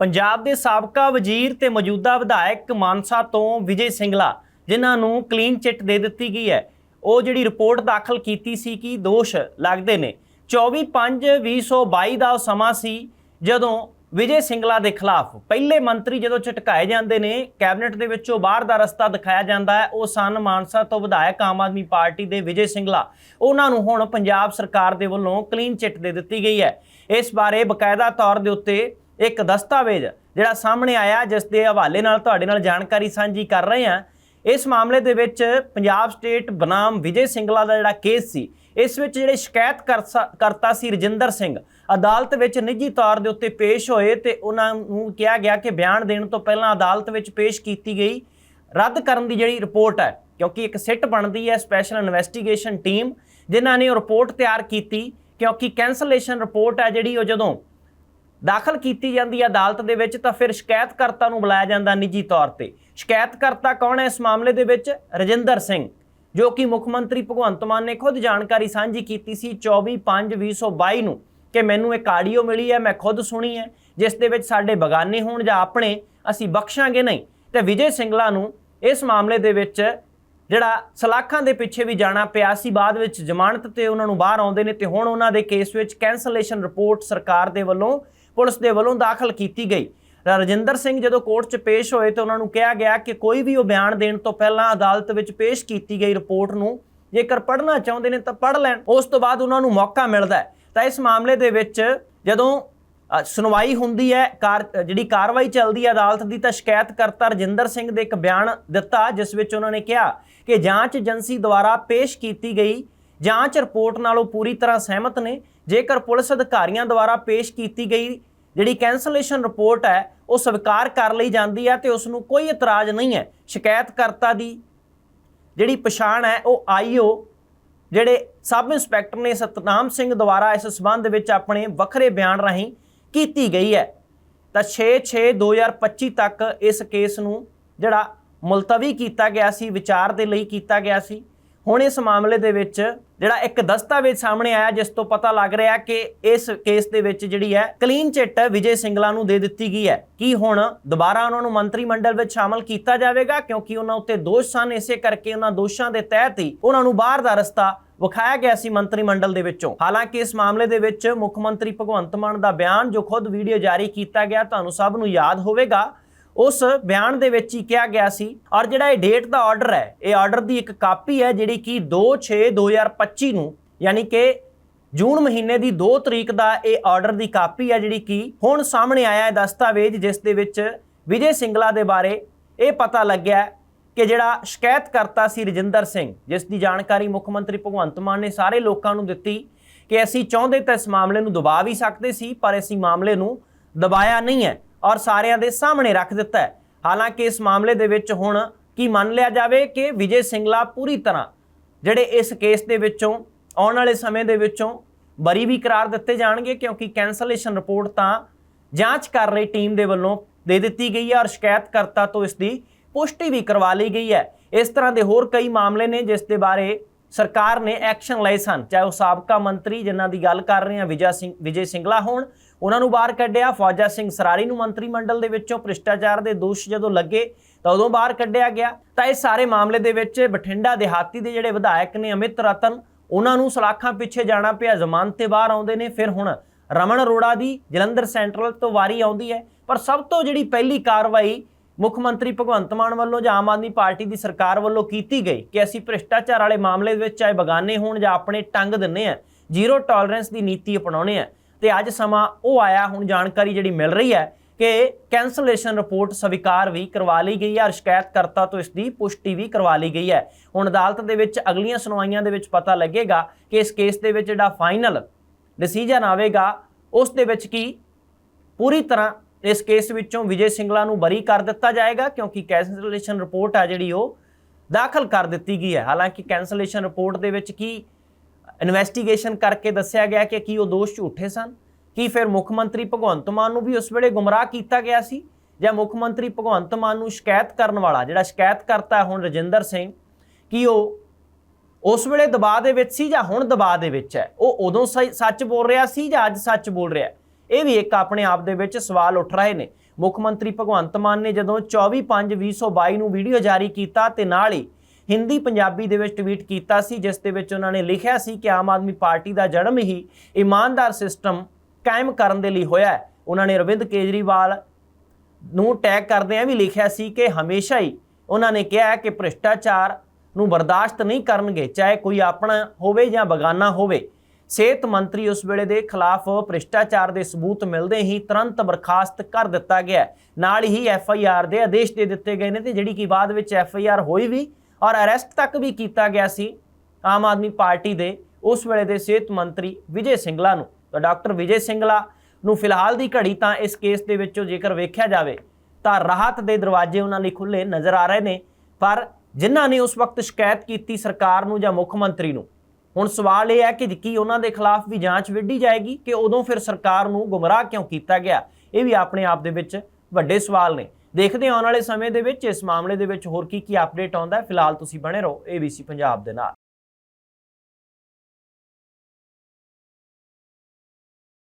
ਪੰਜਾਬ ਦੇ ਸਾਬਕਾ ਵਜ਼ੀਰ ਤੇ ਮੌਜੂਦਾ ਵਿਧਾਇਕ ਮਾਨਸਾ ਤੋਂ ਵਿਜੇ ਸਿੰਗਲਾ, ਜਿਨ੍ਹਾਂ ਨੂੰ ਕਲੀਨ ਚਿੱਟ ਦੇ ਦਿੱਤੀ ਗਈ ਹੈ। ਉਹ ਜਿਹੜੀ ਰਿਪੋਰਟ ਦਾਖਲ ਕੀਤੀ ਸੀ ਕਿ ਦੋਸ਼ ਲੱਗਦੇ ਨੇ। 24/5/2022 ਦਾ ਉਹ ਸਮਾਂ ਸੀ ਜਦੋਂ ਵਿਜੇ ਸਿੰਗਲਾ ਦੇ ਖਿਲਾਫ ਪਹਿਲੇ ਮੰਤਰੀ ਜਦੋਂ ਝਟਕਾਏ ਜਾਂਦੇ ਨੇ, ਕੈਬਨਿਟ ਦੇ ਵਿੱਚੋਂ ਬਾਹਰ ਦਾ ਰਸਤਾ ਦਿਖਾਇਆ ਜਾਂਦਾ ਹੈ। ਉਹ ਸਨ ਮਾਨਸਾ ਤੋਂ ਵਿਧਾਇਕ ਆਮ ਆਦਮੀ ਪਾਰਟੀ ਦੇ ਵਿਜੇ ਸਿੰਗਲਾ। ਉਹਨਾਂ ਨੂੰ ਹੁਣ ਪੰਜਾਬ ਸਰਕਾਰ ਦੇ ਵੱਲੋਂ ਕਲੀਨ ਚਿੱਟ ਦੇ ਦਿੱਤੀ ਗਈ ਹੈ। ਇਸ ਬਾਰੇ ਬਕਾਇਦਾ ਤੌਰ ਦੇ ਉੱਤੇ ਇੱਕ ਦਸਤਾਵੇਜ਼ ਜਿਹੜਾ ਸਾਹਮਣੇ ਆਇਆ, ਜਿਸ ਦੇ ਹਵਾਲੇ ਨਾਲ ਤੁਹਾਡੇ ਨਾਲ ਜਾਣਕਾਰੀ ਸਾਂਝੀ ਕਰ ਰਹੇ ਹਾਂ। ਇਸ ਮਾਮਲੇ ਦੇ ਵਿੱਚ ਪੰਜਾਬ ਸਟੇਟ ਬਨਾਮ ਵਿਜੇ ਸਿੰਗਲਾ ਦਾ ਜਿਹੜਾ ਕੇਸ ਸੀ, ਇਸ ਵਿੱਚ ਜਿਹੜੇ ਸ਼ਿਕਾਇਤ ਕਰਸਾ- ਕਰਤਾ ਸੀ ਰਜਿੰਦਰ ਸਿੰਘ, ਅਦਾਲਤ ਵਿੱਚ ਨਿੱਜੀ ਤੌਰ ਦੇ ਉੱਤੇ ਪੇਸ਼ ਹੋਏ ਤੇ ਉਹਨਾਂ ਨੂੰ ਕਿਹਾ ਗਿਆ ਕਿ ਬਿਆਨ ਦੇਣ ਤੋਂ ਪਹਿਲਾਂ ਅਦਾਲਤ ਵਿੱਚ ਪੇਸ਼ ਕੀਤੀ ਗਈ। ਰੱਦ ਕਰਨ ਦੀ ਜਿਹੜੀ ਰਿਪੋਰਟ ਹੈ, ਕਿਉਂਕਿ ਇੱਕ ਸਿੱਟ ਬਣਦੀ ਹੈ, ਸਪੈਸ਼ਲ ਇਨਵੈਸਟੀਗੇਸ਼ਨ ਟੀਮ, ਜਿਨ੍ਹਾਂ ਨੇ ਉਹ ਰਿਪੋਰਟ ਤਿਆਰ ਕੀਤੀ, ਕਿਉਂਕਿ ਕੈਂਸਲੇਸ਼ਨ ਰਿਪੋਰਟ ਹੈ ਜਿਹੜੀ ਉਹ ਜਦੋਂ ਦਾਖਲ ਕੀਤੀ ਜਾਂਦੀ ਹੈ ਅਦਾਲਤ ਦੇ ਵਿੱਚ, ਤਾਂ ਫਿਰ ਸ਼ਿਕਾਇਤਕਰਤਾ ਨੂੰ ਬੁਲਾਇਆ ਜਾਂਦਾ ਨਿੱਜੀ ਤੌਰ ਤੇ। ਸ਼ਿਕਾਇਤਕਰਤਾ ਕੌਣ ਹੈ? ਇਸ ਮਾਮਲੇ ਦੇ ਵਿੱਚ ਰਜਿੰਦਰ ਸਿੰਘ, ਜੋ ਕਿ ਮੁੱਖ ਮੰਤਰੀ ਭਗਵੰਤ ਮਾਨ ਨੇ ਖੁਦ ਜਾਣਕਾਰੀ ਸਾਂਝੀ ਕੀਤੀ ਸੀ 24/5/2022 ਨੂੰ ਕਿ ਮੈਨੂੰ ਇੱਕ ਆਡੀਓ ਮਿਲੀ ਹੈ, ਮੈਂ ਖੁਦ ਸੁਣੀ ਹੈ, ਜਿਸ ਦੇ ਵਿੱਚ ਸਾਡੇ ਬਗਾਨੇ ਹੋਣ ਜਾਂ ਆਪਣੇ, ਅਸੀਂ ਬਖਸ਼ਾਂਗੇ ਨਹੀਂ। ਤੇ ਵਿਜੇ ਸਿੰਗਲਾ ਨੂੰ ਇਸ ਮਾਮਲੇ ਦੇ ਵਿੱਚ ਜਿਹੜਾ ਸਲਾਖਾਂ ਦੇ ਪਿੱਛੇ ਵੀ ਜਾਣਾ ਪਿਆ ਸੀ, ਬਾਅਦ ਵਿੱਚ ਜ਼ਮਾਨਤ ਤੇ ਉਹਨਾਂ ਨੂੰ ਬਾਹਰ ਆਉਂਦੇ ਨੇ ਤੇ ਹੁਣ ਉਹਨਾਂ ਦੇ ਕੇਸ ਵਿੱਚ ਕੈਂਸਲੇਸ਼ਨ ਰਿਪੋਰਟ ਸਰਕਾਰ ਦੇ ਵੱਲੋਂ ਪੁਲਿਸ ਦੇ ਵੱਲੋਂ ਦਾਖਲ ਕੀਤੀ ਗਈ। ਰਜਿੰਦਰ ਸਿੰਘ ਜਦੋਂ ਕੋਰਟ 'ਚ ਪੇਸ਼ ਹੋਏ ਤਾਂ ਉਹਨਾਂ ਨੂੰ ਕਿਹਾ ਗਿਆ ਕਿ ਕੋਈ ਵੀ ਉਹ ਬਿਆਨ ਦੇਣ ਤੋਂ ਪਹਿਲਾਂ ਅਦਾਲਤ ਵਿੱਚ ਪੇਸ਼ ਕੀਤੀ ਗਈ ਰਿਪੋਰਟ ਨੂੰ ਜੇਕਰ ਪੜ੍ਹਨਾ ਚਾਹੁੰਦੇ ਨੇ ਤਾਂ ਪੜ੍ਹ ਲੈਣ। ਉਸ ਤੋਂ ਬਾਅਦ ਉਹਨਾਂ ਨੂੰ ਮੌਕਾ ਮਿਲਦਾ ਹੈ। ਤਾਂ ਇਸ ਮਾਮਲੇ ਦੇ ਵਿੱਚ ਜਦੋਂ ਸੁਣਵਾਈ ਹੁੰਦੀ ਹੈ, ਕਾਰ ਜਿਹੜੀ ਕਾਰਵਾਈ ਚੱਲਦੀ ਹੈ ਅਦਾਲਤ ਦੀ ਤਾਂ ਸ਼ਿਕਾਇਤਕਰਤਾ ਰਜਿੰਦਰ ਸਿੰਘ ਦੇ ਇੱਕ ਬਿਆਨ ਦਿੱਤਾ, ਜਿਸ ਵਿੱਚ ਉਹਨਾਂ ਨੇ ਕਿਹਾ ਕਿ ਜਾਂਚ ਏਜੰਸੀ ਦੁਆਰਾ ਪੇਸ਼ ਕੀਤੀ ਗਈ ਜਾਂਚ ਰਿਪੋਰਟ ਨਾਲ ਉਹ ਪੂਰੀ ਤਰ੍ਹਾਂ ਸਹਿਮਤ ਨੇ। ਜੇਕਰ ਪੁਲਿਸ ਅਧਿਕਾਰੀਆਂ ਦੁਆਰਾ ਪੇਸ਼ ਕੀਤੀ ਗਈ ਜਿਹੜੀ ਕੈਂਸਲੇਸ਼ਨ ਰਿਪੋਰਟ ਹੈ, ਉਹ ਸਵੀਕਾਰ ਕਰ ਲਈ ਜਾਂਦੀ ਹੈ ਤੇ ਉਸ ਨੂੰ ਕੋਈ ਇਤਰਾਜ਼ ਨਹੀਂ ਹੈ। ਸ਼ਿਕਾਇਤਕਰਤਾ ਦੀ ਜਿਹੜੀ ਪਛਾਣ ਹੈ, ਉਹ ਆਈਓ, ਜਿਹੜੇ ਸਬ ਇੰਸਪੈਕਟਰ ਨੇ ਸਤਨਾਮ ਸਿੰਘ ਦੁਆਰਾ ਇਸ ਸਬੰਧ ਵਿੱਚ ਆਪਣੇ ਵੱਖਰੇ ਬਿਆਨ ਰਾਹੀਂ ਕੀਤੀ ਗਈ ਹੈ। ਤਾਂ 6/6/2025 ਤੱਕ ਇਸ ਕੇਸ ਨੂੰ ਜਿਹੜਾ ਮੁਲਤਵੀ ਕੀਤਾ ਗਿਆ ਸੀ, ਵਿਚਾਰ ਦੇ ਲਈ ਕੀਤਾ ਗਿਆ ਸੀ। ਹੁਣ ਇਸ ਮਾਮਲੇ ਦੇ ਵਿੱਚ ਜਿਹੜਾ ਇੱਕ ਦਸਤਾਵੇਜ਼ ਸਾਹਮਣੇ ਆਇਆ, ਜਿਸ ਤੋਂ ਪਤਾ ਲੱਗ ਰਿਹਾ ਕਿ ਇਸ ਕੇਸ ਦੇ ਵਿੱਚ ਜਿਹੜੀ ਹੈ, ਕਲੀਨ ਚਿੱਟ ਵਿਜੇ ਸਿੰਗਲਾ ਨੂੰ ਦੇ ਦਿੱਤੀ ਗਈ ਹੈ। ਕੀ ਹੁਣ ਦੁਬਾਰਾ ਉਹਨਾਂ ਨੂੰ ਮੰਤਰੀ ਮੰਡਲ ਵਿੱਚ ਸ਼ਾਮਲ ਕੀਤਾ ਜਾਵੇਗਾ? ਕਿਉਂਕਿ ਉਹਨਾਂ ਉੱਤੇ ਦੋਸ਼ ਸਨ, ਇਸੇ ਕਰਕੇ ਉਹਨਾਂ ਦੋਸ਼ਾਂ ਦੇ ਤਹਿਤ ਹੀ ਉਹਨਾਂ ਨੂੰ ਬਾਹਰ ਦਾ ਰਸਤਾ ਵਿਖਾਇਆ ਗਿਆ ਸੀ ਮੰਤਰੀ ਮੰਡਲ ਦੇ ਵਿੱਚੋਂ। ਹਾਲਾਂਕਿ ਇਸ ਮਾਮਲੇ ਦੇ ਵਿੱਚ ਮੁੱਖ ਮੰਤਰੀ ਭਗਵੰਤ ਮਾਨ ਦਾ ਬਿਆਨ ਜੋ ਖੁਦ ਵੀਡੀਓ ਜਾਰੀ ਕੀਤਾ ਗਿਆ, ਤੁਹਾਨੂੰ ਸਭ ਨੂੰ ਯਾਦ ਹੋਵੇਗਾ। ਉਸ ਬਿਆਨ ਦੇ ਵਿੱਚ ਹੀ ਕਿਹਾ ਗਿਆ ਸੀ, ਔਰ ਜਿਹੜਾ ਇਹ ਡੇਟ ਦਾ ਆਰਡਰ ਹੈ, ਇਹ ਆਰਡਰ ਦੀ ਇੱਕ ਕਾਪੀ ਹੈ ਜਿਹੜੀ ਕਿ 2/6/2025 ਨੂੰ, ਯਾਨੀ ਕਿ ਜੂਨ ਮਹੀਨੇ ਦੀ 2 ਤਰੀਕ ਦਾ ਇਹ ਆਰਡਰ ਦੀ ਕਾਪੀ ਹੈ ਜਿਹੜੀ ਕਿ ਹੁਣ ਸਾਹਮਣੇ ਆਇਆ ਹੈ ਦਸਤਾਵੇਜ਼, ਜਿਸ ਦੇ ਵਿੱਚ ਵਿਜੇ ਸਿੰਗਲਾ ਦੇ ਬਾਰੇ ਇਹ ਪਤਾ ਲੱਗਿਆ ਕਿ ਜਿਹੜਾ ਸ਼ਿਕਾਇਤਕਰਤਾ ਸੀ ਰਜਿੰਦਰ ਸਿੰਘ, ਜਿਸ ਦੀ ਜਾਣਕਾਰੀ ਮੁੱਖ ਮੰਤਰੀ ਭਗਵੰਤ ਮਾਨ ਨੇ ਸਾਰੇ ਲੋਕਾਂ ਨੂੰ ਦਿੱਤੀ ਕਿ ਅਸੀਂ ਚਾਹੁੰਦੇ ਤਾਂ ਇਸ ਮਾਮਲੇ ਨੂੰ ਦਬਾ ਵੀ ਸਕਦੇ ਸੀ, ਪਰ ਅਸੀਂ ਮਾਮਲੇ ਨੂੰ ਦਬਾਇਆ ਨਹੀਂ ਹੈ। ਔਰ ਸਾਰਿਆਂ ਦੇ ਸਾਹਮਣੇ ਰੱਖ ਦਿੱਤਾ ਹੈ। ਹਾਲਾਂਕਿ ਇਸ ਮਾਮਲੇ ਦੇ ਵਿੱਚ ਹੁਣ ਕੀ ਮੰਨ ਲਿਆ ਜਾਵੇ ਕਿ ਵਿਜੇ ਸਿੰਗਲਾ ਪੂਰੀ ਤਰ੍ਹਾਂ ਜਿਹੜੇ ਇਸ ਕੇਸ ਦੇ ਵਿੱਚੋਂ, ਆਉਣ ਵਾਲੇ ਸਮੇਂ ਦੇ ਵਿੱਚੋਂ ਬਰੀ ਵੀ ਕਰਾਰ ਦਿੱਤੇ ਜਾਣਗੇ ਕਿਉਂਕਿ ਕੈਂਸਲੇਸ਼ਨ ਰਿਪੋਰਟ ਤਾਂ ਜਾਂਚ ਕਰ ਰਹੀ ਟੀਮ ਦੇ ਵੱਲੋਂ ਦੇ ਦਿੱਤੀ ਗਈ ਹੈ ਔਰ ਸ਼ਿਕਾਇਤਕਰਤਾ ਤੋਂ ਇਸ ਦੀ ਪੁਸ਼ਟੀ ਵੀ ਕਰਵਾ ਲਈ ਗਈ ਹੈ। ਇਸ ਤਰ੍ਹਾਂ ਦੇ ਹੋਰ ਕਈ ਮਾਮਲੇ ਨੇ ਜਿਸ ਦੇ ਬਾਰੇ ਸਰਕਾਰ ਨੇ ਐਕਸ਼ਨ ਲਏ ਸਨ। ਚਾਹੇ ਉਹ ਸਾਬਕਾ ਮੰਤਰੀ ਜਿਨ੍ਹਾਂ ਦੀ ਗੱਲ ਕਰ ਰਹੇ ਹਾਂ, ਵਿਜਾ ਸਿੰਘ, ਵਿਜੇ ਸਿੰਗਲਾ ਹੋਣ, ਉਹਨਾਂ ਨੂੰ ਬਾਹਰ ਕੱਢਿਆ। ਫੌਜਾ ਸਿੰਘ ਸਰਾਰੀ ਨੂੰ ਮੰਤਰੀ ਮੰਡਲ ਦੇ ਵਿੱਚੋਂ ਭ੍ਰਿਸ਼ਟਾਚਾਰ ਦੇ ਦੋਸ਼ ਜਦੋਂ ਲੱਗੇ, ਤਾਂ ਉਦੋਂ ਬਾਹਰ ਕੱਢਿਆ ਗਿਆ। ਤਾਂ ਇਹ ਸਾਰੇ ਮਾਮਲੇ ਦੇ ਵਿੱਚ ਬਠਿੰਡਾ ਦਿਹਾਤੀ ਦੇ ਜਿਹੜੇ ਵਿਧਾਇਕ ਨੇ ਅਮਿਤ ਰਤਨ, ਉਹਨਾਂ ਨੂੰ ਸਲਾਖਾਂ ਪਿੱਛੇ ਜਾਣਾ ਪਿਆ। ਜ਼ਮਾਨਤ ਤੇ ਬਾਹਰ ਆਉਂਦੇ ਨੇ। ਫਿਰ ਹੁਣ ਰਮਨ ਅਰੋੜਾ ਦੀ ਜਲੰਧਰ ਸੈਂਟਰਲ ਤੋਂ ਵਾਰੀ ਆਉਂਦੀ ਹੈ। ਪਰ ਸਭ ਤੋਂ ਜਿਹੜੀ ਪਹਿਲੀ ਕਾਰਵਾਈ ਮੁੱਖ ਮੰਤਰੀ ਭਗਵੰਤ ਮਾਨ ਵੱਲੋਂ ਜਾਂ ਆਮ ਆਦਮੀ ਪਾਰਟੀ ਦੀ ਸਰਕਾਰ ਵੱਲੋਂ ਕੀਤੀ ਗਈ ਕਿ ਅਸੀਂ ਭ੍ਰਿਸ਼ਟਾਚਾਰ ਵਾਲੇ ਮਾਮਲੇ ਦੇ ਵਿੱਚ ਚਾਹੇ ਬਗਾਨੇ ਹੋਣ ਜਾਂ ਆਪਣੇ ਟੰਗ ਦਿੰਨੇ ਆ ਜ਼ੀਰੋ ਟੋਲਰੈਂਸ ਦੀ ਨੀਤੀ ਅਪਣਾਉਣੇ ਆ ਤੇ ਅੱਜ ਸਮਾਂ ਉਹ ਆਇਆ, ਹੁਣ ਜਾਣਕਾਰੀ ਜਿਹੜੀ ਮਿਲ ਰਹੀ ਹੈ ਕਿ ਕੈਂਸਲੇਸ਼ਨ ਰਿਪੋਰਟ ਸਵੀਕਾਰ ਵੀ ਕਰਵਾ ਲਈ ਗਈ ਹੈ ਔਰ ਸ਼ਿਕਾਇਤਕਰਤਾ ਤੋਂ ਇਸ ਦੀ ਪੁਸ਼ਟੀ ਵੀ ਕਰਵਾ ਲਈ ਗਈ ਹੈ। ਹੁਣ ਅਦਾਲਤ ਦੇ ਵਿੱਚ ਅਗਲੀਆਂ ਸੁਣਵਾਈਆਂ ਦੇ ਵਿੱਚ ਪਤਾ ਲੱਗੇਗਾ ਕਿ ਇਸ ਕੇਸ ਦੇ ਵਿੱਚ ਜਿਹੜਾ ਫਾਈਨਲ ਡਿਸੀਜਨ ਆਵੇਗਾ, ਉਸ ਦੇ ਵਿੱਚ ਕੀ ਪੂਰੀ ਤਰ੍ਹਾਂ ਇਸ ਕੇਸ ਵਿੱਚੋਂ ਵਿਜੇ ਸਿੰਗਲਾ ਨੂੰ ਬਰੀ ਕਰ ਦਿੱਤਾ ਜਾਏਗਾ ਕਿਉਂਕਿ ਕੈਂਸਲੇਸ਼ਨ ਰਿਪੋਰਟ ਆ ਜਿਹੜੀ ਉਹ ਦਾਖਲ ਕਰ ਦਿੱਤੀ ਗਈ ਹੈ। ਹਾਲਾਂਕਿ ਕੈਂਸਲੇਸ਼ਨ ਰਿਪੋਰਟ ਦੇ ਵਿੱਚ ਕੀ ਇਨਵੈਸਟੀਗੇਸ਼ਨ ਕਰਕੇ ਦੱਸਿਆ ਗਿਆ ਕਿ ਕੀ ਉਹ ਦੋਸ਼ ਝੂਠੇ ਸਨ? ਕੀ ਫਿਰ ਮੁੱਖ ਮੰਤਰੀ ਭਗਵੰਤ ਮਾਨ ਨੂੰ ਵੀ ਉਸ ਵੇਲੇ ਗੁੰਮਰਾਹ ਕੀਤਾ ਗਿਆ ਸੀ? ਜਾਂ ਮੁੱਖ ਮੰਤਰੀ ਭਗਵੰਤ ਮਾਨ ਨੂੰ ਸ਼ਿਕਾਇਤ ਕਰਨ ਵਾਲਾ, ਜਿਹੜਾ ਸ਼ਿਕਾਇਤ ਕਰਤਾ ਹੁਣ ਰਜਿੰਦਰ ਸਿੰਘ, ਕੀ ਉਹ ਉਸ ਵੇਲੇ ਦਬਾਅ ਦੇ ਵਿੱਚ ਸੀ ਜਾਂ ਹੁਣ ਦਬਾਅ ਦੇ ਵਿੱਚ ਹੈ? ਉਹ ਉਦੋਂ ਸਹੀ- ਸੱਚ ਬੋਲ ਰਿਹਾ ਸੀ ਜਾਂ ਅੱਜ ਸੱਚ ਬੋਲ ਰਿਹਾ ਇਹ ਵੀ ਇੱਕ ਆਪਣੇ ਆਪ ਦੇ ਵਿੱਚ ਸਵਾਲ ਉੱਠ ਰਹੇ ਨੇ। ਮੁੱਖ ਮੰਤਰੀ ਭਗਵੰਤ ਮਾਨ ਨੇ ਜਦੋਂ 24/5/2022 ਨੂੰ ਵੀਡੀਓ ਜਾਰੀ ਕੀਤਾ ਤੇ ਨਾਲ ਹੀ ਹਿੰਦੀ ਪੰਜਾਬੀ ਦੇ ਵਿੱਚ ਟਵੀਟ ਕੀਤਾ ਸੀ, ਜਿਸ ਦੇ ਵਿੱਚ ਉਹਨਾਂ ਨੇ ਲਿਖਿਆ ਸੀ ਕਿ ਆਮ ਆਦਮੀ ਪਾਰਟੀ ਦਾ ਜਨਮ ਹੀ ਇਮਾਨਦਾਰ ਸਿਸਟਮ ਕਾਇਮ ਕਰਨ ਦੇ ਲਈ ਹੋਇਆ ਹੈ। ਉਹਨਾਂ ਨੇ ਅਰਵਿੰਦ ਕੇਜਰੀਵਾਲ ਨੂੰ ਟੈਗ ਕਰਦਿਆਂ ਵੀ ਲਿਖਿਆ ਸੀ ਕਿ ਹਮੇਸ਼ਾ ਹੀ ਉਹਨਾਂ ਨੇ ਕਿਹਾ ਕਿ ਭ੍ਰਿਸ਼ਟਾਚਾਰ ਨੂੰ ਬਰਦਾਸ਼ਤ ਨਹੀਂ ਕਰਨਗੇ, ਚਾਹੇ ਕੋਈ ਆਪਣਾ ਹੋਵੇ ਜਾਂ ਬਗਾਨਾ ਹੋਵੇ। ਸਿਹਤ ਮੰਤਰੀ ਉਸ ਵੇਲੇ ਦੇ ਖਿਲਾਫ ਭ੍ਰਿਸ਼ਟਾਚਾਰ ਦੇ ਸਬੂਤ ਮਿਲਦੇ ਹੀ ਤੁਰੰਤ ਬਰਖਾਸਤ ਕਰ ਦਿੱਤਾ ਗਿਆ ਨਾਲ ਹੀ ਐਫ ਆਈ ਆਰ ਦੇ ਆਦੇਸ਼ ਦੇ ਦਿੱਤੇ ਗਏ ਨੇ ਤੇ ਜਿਹੜੀ ਕਿ ਬਾਅਦ ਵਿੱਚ ਐਫ ਆਈ ਆਰ ਹੋਈ ਵੀ ਔਰ ਅਰੈਸਟ ਤੱਕ ਵੀ ਕੀਤਾ ਗਿਆ ਸੀ ਆਮ ਆਦਮੀ ਪਾਰਟੀ ਦੇ ਉਸ ਵੇਲੇ ਦੇ ਸਿਹਤ ਮੰਤਰੀ ਵਿਜੇ ਸਿੰਗਲਾ ਨੂੰ। ਤਾਂ ਡਾਕਟਰ ਵਿਜੇ ਸਿੰਗਲਾ ਨੂੰ ਫਿਲਹਾਲ ਦੀ ਘੜੀ ਤਾਂ ਇਸ ਕੇਸ ਦੇ ਵਿੱਚੋਂ ਜੇਕਰ ਵੇਖਿਆ ਜਾਵੇ ਤਾਂ ਰਾਹਤ ਦੇ ਦਰਵਾਜ਼ੇ ਉਹਨਾਂ ਲਈ ਖੁੱਲੇ ਨਜ਼ਰ ਆ ਰਹੇ ਨੇ। ਪਰ ਜਿਨ੍ਹਾਂ ਨੇ ਉਸ ਵਕਤ ਸ਼ਿਕਾਇਤ ਕੀਤੀ ਸਰਕਾਰ ਨੂੰ ਜਾਂ ਮੁੱਖ ਮੰਤਰੀ ਨੂੰ ਹੁਣ ਸਵਾਲ ਇਹ ਹੈ ਕਿ ਕੀ ਉਹਨਾਂ ਦੇ ਖਿਲਾਫ ਵੀ ਜਾਂਚ ਵਿੱਢੀ ਜਾਏਗੀ ਕਿ ਉਦੋਂ ਫਿਰ ਸਰਕਾਰ ਨੂੰ ਗੁੰਮਰਾਹ ਕਿਉਂ ਕੀਤਾ ਗਿਆ? ਇਹ ਵੀ ਆਪਣੇ ਆਪ ਦੇ ਵਿੱਚ ਵੱਡੇ ਸਵਾਲ ਨੇ। ਦੇਖਦੇ ਆਉਣ ਵਾਲੇ ਸਮੇਂ ਦੇ ਵਿੱਚ ਇਸ ਮਾਮਲੇ ਦੇ ਵਿੱਚ ਹੋਰ ਕੀ ਕੀ ਅਪਡੇਟ ਆਉਂਦਾ ਫਿਲਹਾਲ ਤੁਸੀਂ ਬਣੇ ਰਹੋ ABC ਪੰਜਾਬ ਦੇ ਨਾਲ।